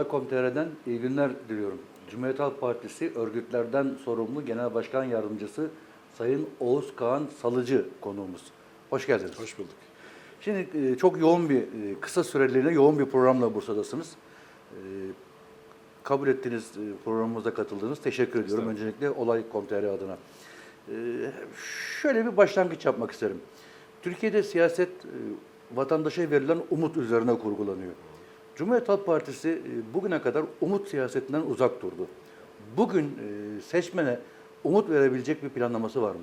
Olay.com.tr'den iyi günler diliyorum. Cumhuriyet Halk Partisi örgütlerden sorumlu Genel Başkan Yardımcısı Sayın Oğuz Kağan Salıcı konuğumuz. Hoş geldiniz. Hoş bulduk. Şimdi e, çok yoğun bir, e, kısa süreliğine yoğun bir programla Bursa'dasınız. E, Kabul ettiğiniz programımıza katıldınız. Teşekkür ediyorum öncelikle Olay.com.tr adına. Şöyle bir başlangıç yapmak isterim. Türkiye'de siyaset vatandaşa verilen umut üzerine kurgulanıyor. Cumhuriyet Halk Partisi e, bugüne kadar umut siyasetinden uzak durdu. Bugün e, seçmene umut verebilecek bir planlaması var mı?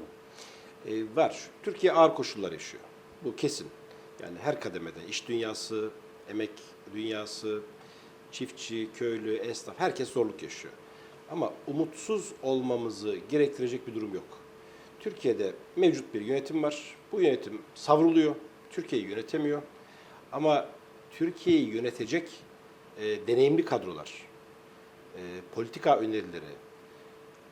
Ee, var. Türkiye ağır koşullar yaşıyor. Bu kesin. Yani her kademede iş dünyası, emek dünyası, çiftçi, köylü, esnaf herkes zorluk yaşıyor. Ama umutsuz olmamızı gerektirecek bir durum yok. Türkiye'de mevcut bir yönetim var. Bu yönetim savruluyor. Türkiye'yi yönetemiyor. Ama Türkiye'yi yönetecek e, deneyimli kadrolar, e, politika önerileri,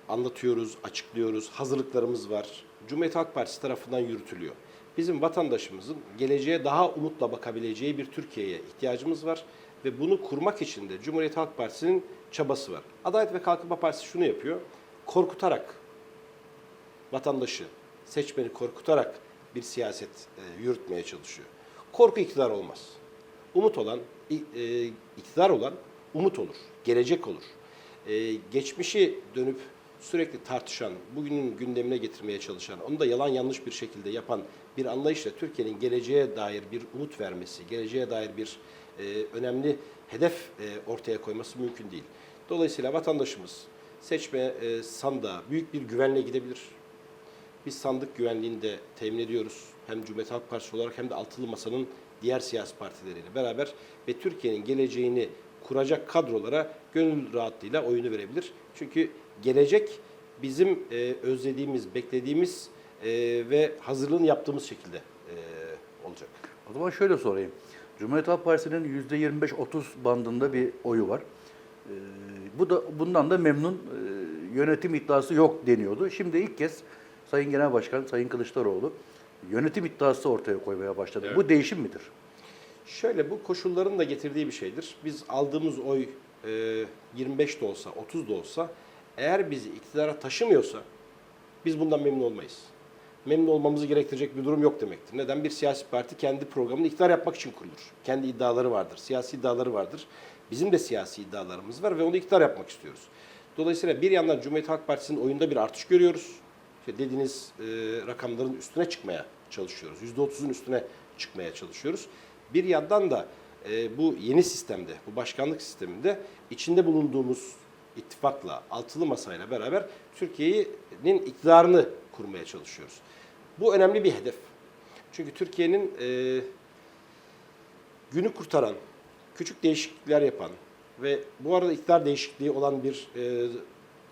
anlatıyoruz, açıklıyoruz, hazırlıklarımız var. Cumhuriyet Halk Partisi tarafından yürütülüyor. Bizim vatandaşımızın geleceğe daha umutla bakabileceği bir Türkiye'ye ihtiyacımız var ve bunu kurmak için de Cumhuriyet Halk Partisi'nin çabası var. Adalet ve Kalkınma Partisi şunu yapıyor. Korkutarak vatandaşı, seçmeni korkutarak bir siyaset e, yürütmeye çalışıyor. Korku iktidar olmaz. Umut olan, e, iktidar olan umut olur, gelecek olur. E, geçmişi dönüp sürekli tartışan, bugünün gündemine getirmeye çalışan, onu da yalan yanlış bir şekilde yapan bir anlayışla Türkiye'nin geleceğe dair bir umut vermesi, geleceğe dair bir e, önemli hedef e, ortaya koyması mümkün değil. Dolayısıyla vatandaşımız seçme e, sandığa büyük bir güvenle gidebilir. Biz sandık güvenliğini de temin ediyoruz. Hem Cumhuriyet Halk Partisi olarak hem de Altılı Masa'nın diğer siyasi partileriyle beraber ve Türkiye'nin geleceğini kuracak kadrolara gönül rahatlığıyla oyunu verebilir. Çünkü gelecek bizim e, özlediğimiz, beklediğimiz e, ve hazırlığını yaptığımız şekilde e, olacak. O zaman şöyle sorayım. Cumhuriyet Halk Partisi'nin %25-30 bandında bir oyu var. Ee, bu da bundan da memnun e, yönetim iddiası yok deniyordu. Şimdi ilk kez Sayın Genel Başkan Sayın Kılıçdaroğlu yönetim iddiası ortaya koymaya başladı. Bu değişim midir? Şöyle bu koşulların da getirdiği bir şeydir. Biz aldığımız oy e, 25 de olsa, 30 da olsa eğer bizi iktidara taşımıyorsa biz bundan memnun olmayız. Memnun olmamızı gerektirecek bir durum yok demektir. Neden? Bir siyasi parti kendi programını iktidar yapmak için kurulur. Kendi iddiaları vardır, siyasi iddiaları vardır. Bizim de siyasi iddialarımız var ve onu iktidar yapmak istiyoruz. Dolayısıyla bir yandan Cumhuriyet Halk Partisi'nin oyunda bir artış görüyoruz. İşte dediğiniz e, rakamların üstüne çıkmaya çalışıyoruz. %30'un üstüne çıkmaya çalışıyoruz. Bir yandan da e, bu yeni sistemde, bu başkanlık sisteminde içinde bulunduğumuz ittifakla, altılı masayla beraber Türkiye'nin iktidarını kurmaya çalışıyoruz. Bu önemli bir hedef. Çünkü Türkiye'nin e, günü kurtaran, küçük değişiklikler yapan ve bu arada iktidar değişikliği olan bir e,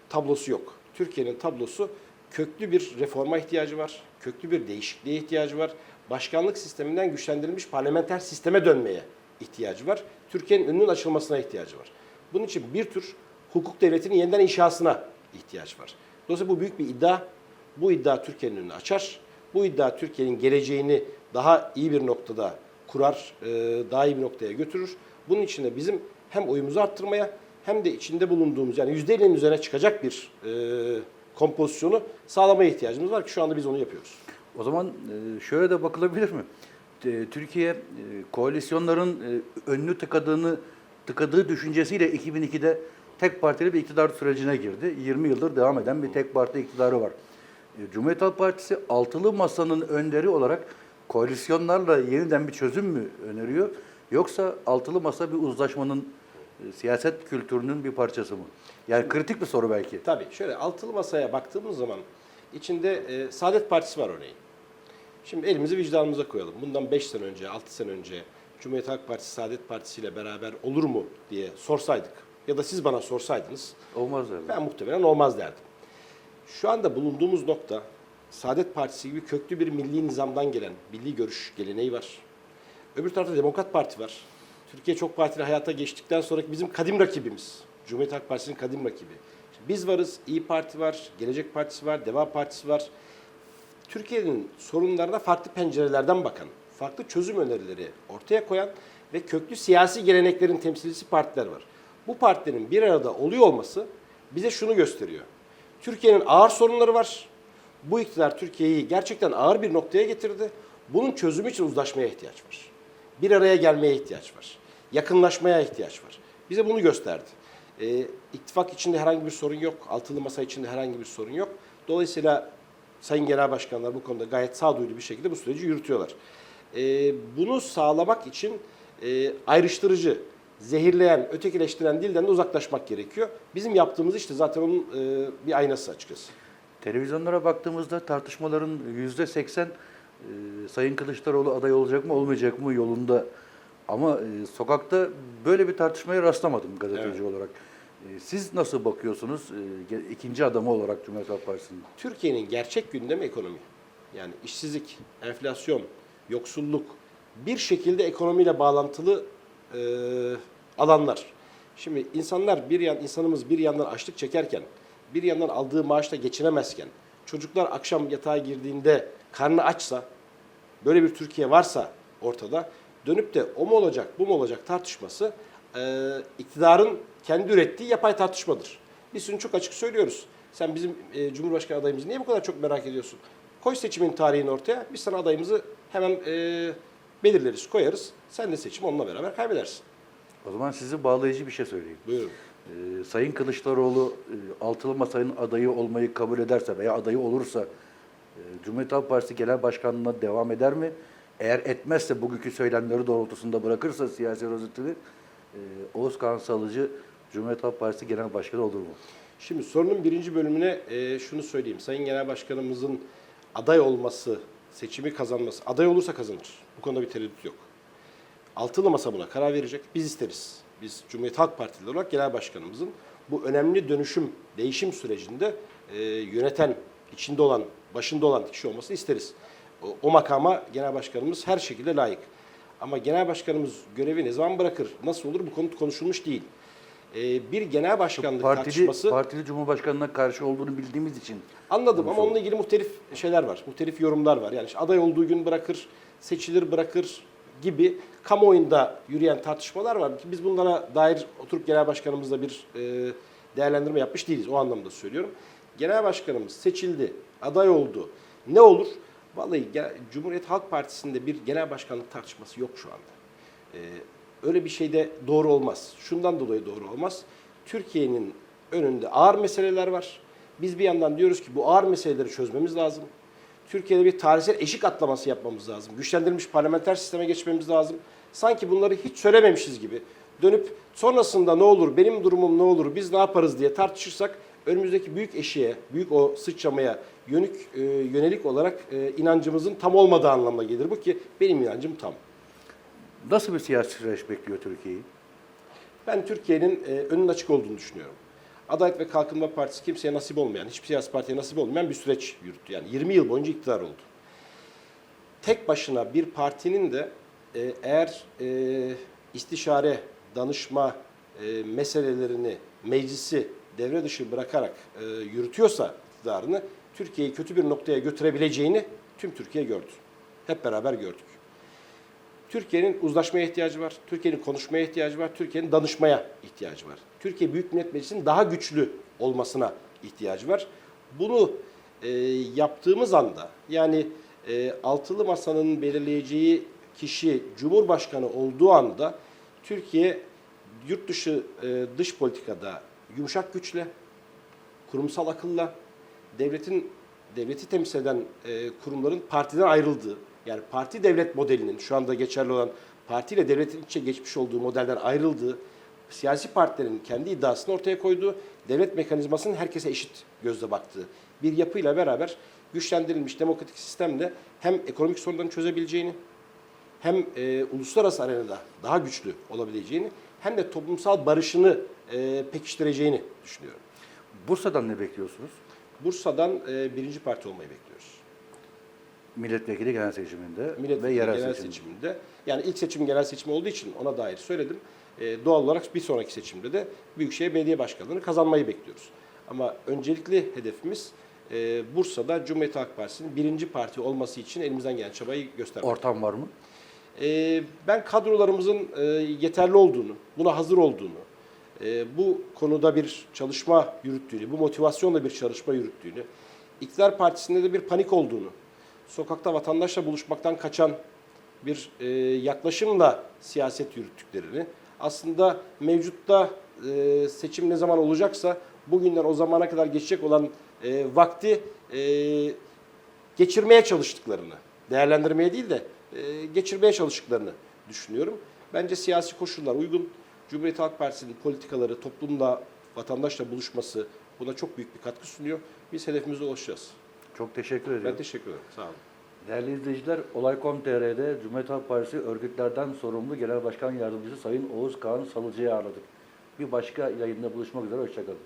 tablosu yok. Türkiye'nin tablosu köklü bir reforma ihtiyacı var, köklü bir değişikliğe ihtiyacı var. Başkanlık sisteminden güçlendirilmiş parlamenter sisteme dönmeye ihtiyacı var. Türkiye'nin önünün açılmasına ihtiyacı var. Bunun için bir tür hukuk devletinin yeniden inşasına ihtiyaç var. Dolayısıyla bu büyük bir iddia. Bu iddia Türkiye'nin önünü açar. Bu iddia Türkiye'nin geleceğini daha iyi bir noktada kurar, e, daha iyi bir noktaya götürür. Bunun için de bizim hem oyumuzu arttırmaya hem de içinde bulunduğumuz yani %50'nin üzerine çıkacak bir e, kompozisyonu sağlamaya ihtiyacımız var ki şu anda biz onu yapıyoruz. O zaman e, şöyle de bakılabilir mi? E, Türkiye e, koalisyonların önünü tıkadığını tıkadığı düşüncesiyle 2002'de tek partili bir iktidar sürecine girdi. 20 yıldır devam eden bir tek parti iktidarı var. Cumhuriyet Halk Partisi altılı masanın önderi olarak koalisyonlarla yeniden bir çözüm mü öneriyor? Yoksa altılı masa bir uzlaşmanın siyaset kültürünün bir parçası mı? Yani kritik bir soru belki. Tabii şöyle altılı masaya baktığımız zaman içinde e, Saadet Partisi var örneğin. Şimdi elimizi vicdanımıza koyalım. Bundan 5 sene önce, 6 sene önce Cumhuriyet Halk Partisi Saadet Partisi ile beraber olur mu diye sorsaydık ya da siz bana sorsaydınız Olmaz öyle. ben muhtemelen olmaz derdim. Şu anda bulunduğumuz nokta Saadet Partisi gibi köklü bir milli nizamdan gelen milli görüş geleneği var. Öbür tarafta Demokrat Parti var. Türkiye çok partili hayata geçtikten sonraki bizim kadim rakibimiz. Cumhuriyet Halk Partisi'nin kadim rakibi. Biz varız, İyi Parti var, Gelecek Partisi var, Deva Partisi var. Türkiye'nin sorunlarına farklı pencerelerden bakan, farklı çözüm önerileri ortaya koyan ve köklü siyasi geleneklerin temsilcisi partiler var. Bu partilerin bir arada oluyor olması bize şunu gösteriyor. Türkiye'nin ağır sorunları var. Bu iktidar Türkiye'yi gerçekten ağır bir noktaya getirdi. Bunun çözümü için uzlaşmaya ihtiyaç var. Bir araya gelmeye ihtiyaç var. Yakınlaşmaya ihtiyaç var. Bize bunu gösterdi. Ee, ittifak içinde herhangi bir sorun yok. Altılı masa içinde herhangi bir sorun yok. Dolayısıyla Sayın Genel Başkanlar bu konuda gayet sağduyulu bir şekilde bu süreci yürütüyorlar. Ee, bunu sağlamak için e, ayrıştırıcı, zehirleyen, ötekileştiren dilden de uzaklaşmak gerekiyor. Bizim yaptığımız işte zaten onun e, bir aynası açıkçası. Televizyonlara baktığımızda tartışmaların yüzde seksen Sayın Kılıçdaroğlu aday olacak mı olmayacak mı yolunda. Ama e, sokakta böyle bir tartışmaya rastlamadım gazeteci Evet. olarak. E, siz nasıl bakıyorsunuz e, ikinci adamı olarak Cumhuriyet Halk Partisi'nin? Türkiye'nin gerçek gündemi ekonomi. Yani işsizlik, enflasyon, yoksulluk bir şekilde ekonomiyle bağlantılı e, alanlar. Şimdi insanlar bir yan insanımız bir yandan açlık çekerken, bir yandan aldığı maaşla geçinemezken, çocuklar akşam yatağa girdiğinde karnı açsa, böyle bir Türkiye varsa ortada dönüp de o mu olacak, bu mu olacak tartışması e, iktidarın kendi ürettiği yapay tartışmadır. Biz şunu çok açık söylüyoruz. Sen bizim e, Cumhurbaşkanı adayımızı niye bu kadar çok merak ediyorsun? Koy seçimin tarihini ortaya. Biz sana adayımızı hemen e, belirleriz, koyarız. Sen de seçim onunla beraber kaybedersin. O zaman sizi bağlayıcı bir şey söyleyeyim. Buyurun. E, Sayın Kılıçdaroğlu e, altılı masanın adayı olmayı kabul ederse veya adayı olursa e, Cumhuriyet Halk Partisi Genel Başkanlığı'na devam eder mi? Eğer etmezse bugünkü söylemleri doğrultusunda bırakırsa siyasi rozetini e, Oğuz Kağan Salıcı Cumhuriyet Halk Partisi Genel Başkanı olur mu? Şimdi sorunun birinci bölümüne e, şunu söyleyeyim. Sayın Genel Başkanımızın aday olması, seçimi kazanması, aday olursa kazanır. Bu konuda bir tereddüt yok. Altılı masa buna karar verecek. Biz isteriz. Biz Cumhuriyet Halk Partili olarak Genel Başkanımızın bu önemli dönüşüm, değişim sürecinde e, yöneten, içinde olan, başında olan kişi olmasını isteriz. O, o makama Genel Başkanımız her şekilde layık. Ama Genel Başkanımız görevi ne zaman bırakır, nasıl olur bu konu konuşulmuş değil. E, bir genel başkanlık Partili, tartışması... partili Cumhurbaşkanı'na karşı olduğunu bildiğimiz için Anladım ama onunla ilgili muhtelif şeyler var. Muhtelif yorumlar var. Yani işte aday olduğu gün bırakır, seçilir bırakır gibi kamuoyunda yürüyen tartışmalar var biz bunlara dair oturup genel başkanımızla bir e, değerlendirme yapmış değiliz. O anlamda söylüyorum. Genel başkanımız seçildi, aday oldu. Ne olur? Vallahi Cumhuriyet Halk Partisi'nde bir genel başkanlık tartışması yok şu anda. Ee, öyle bir şey de doğru olmaz. Şundan dolayı doğru olmaz. Türkiye'nin önünde ağır meseleler var. Biz bir yandan diyoruz ki bu ağır meseleleri çözmemiz lazım. Türkiye'de bir tarihsel eşik atlaması yapmamız lazım. Güçlendirilmiş parlamenter sisteme geçmemiz lazım. Sanki bunları hiç söylememişiz gibi. Dönüp sonrasında ne olur, benim durumum ne olur, biz ne yaparız diye tartışırsak önümüzdeki büyük eşiğe, büyük o sıçramaya yönük, e, yönelik olarak e, inancımızın tam olmadığı anlamına gelir bu ki benim inancım tam. nasıl bir siyasi süreç bekliyor Türkiye'yi? Ben Türkiye'nin e, önünün açık olduğunu düşünüyorum. Adalet ve Kalkınma Partisi kimseye nasip olmayan, hiçbir siyasi partiye nasip olmayan bir süreç yürüttü. Yani 20 yıl boyunca iktidar oldu. Tek başına bir partinin de e, eğer e, istişare, danışma e, meselelerini, meclisi devre dışı bırakarak e, yürütüyorsa iktidarını, Türkiye'yi kötü bir noktaya götürebileceğini tüm Türkiye gördü. Hep beraber gördük. Türkiye'nin uzlaşmaya ihtiyacı var. Türkiye'nin konuşmaya ihtiyacı var. Türkiye'nin danışmaya ihtiyacı var. Türkiye Büyük Millet Meclisi'nin daha güçlü olmasına ihtiyacı var. Bunu e, yaptığımız anda yani e, altılı masanın belirleyeceği kişi Cumhurbaşkanı olduğu anda Türkiye yurt dışı e, dış politikada yumuşak güçle, kurumsal akılla, devletin devleti temsil eden e, kurumların partiden ayrıldığı, yani parti devlet modelinin şu anda geçerli olan partiyle devletin içe geçmiş olduğu modelden ayrıldığı, siyasi partilerin kendi iddiasını ortaya koyduğu, devlet mekanizmasının herkese eşit gözle baktığı bir yapıyla beraber güçlendirilmiş demokratik sistemle hem ekonomik sorunlarını çözebileceğini, hem e, uluslararası arenada daha güçlü olabileceğini, hem de toplumsal barışını e, pekiştireceğini düşünüyorum. Bursa'dan ne bekliyorsunuz? Bursa'dan e, birinci parti olmayı bekliyoruz. Milletvekili genel seçiminde Milletvekili ve yerel genel seçim. seçiminde. Yani ilk seçim genel seçim olduğu için ona dair söyledim. E, doğal olarak bir sonraki seçimde de Büyükşehir Belediye Başkanlığı'nı kazanmayı bekliyoruz. Ama öncelikli hedefimiz e, Bursa'da Cumhuriyet Halk Partisi'nin birinci parti olması için elimizden gelen çabayı göstermek. Ortam var mı? Ee, ben kadrolarımızın e, yeterli olduğunu, buna hazır olduğunu, e, bu konuda bir çalışma yürüttüğünü, bu motivasyonla bir çalışma yürüttüğünü, iktidar partisinde de bir panik olduğunu, sokakta vatandaşla buluşmaktan kaçan bir e, yaklaşımla siyaset yürüttüklerini, aslında mevcutta e, seçim ne zaman olacaksa bugünden o zamana kadar geçecek olan e, vakti geçirmeye çalıştıklarını, değerlendirmeye değil de geçirmeye çalıştıklarını düşünüyorum. Bence siyasi koşullar uygun. Cumhuriyet Halk Partisi'nin politikaları toplumla, vatandaşla buluşması buna çok büyük bir katkı sunuyor. Biz hedefimize ulaşacağız. Çok teşekkür ediyorum. Ben teşekkür ederim. Sağ olun. Değerli izleyiciler, Olay.com.tr'de Cumhuriyet Halk Partisi örgütlerden sorumlu Genel Başkan Yardımcısı Sayın Oğuz Kağan Salıcı'yı ağırladık. Bir başka yayında buluşmak üzere, hoşçakalın.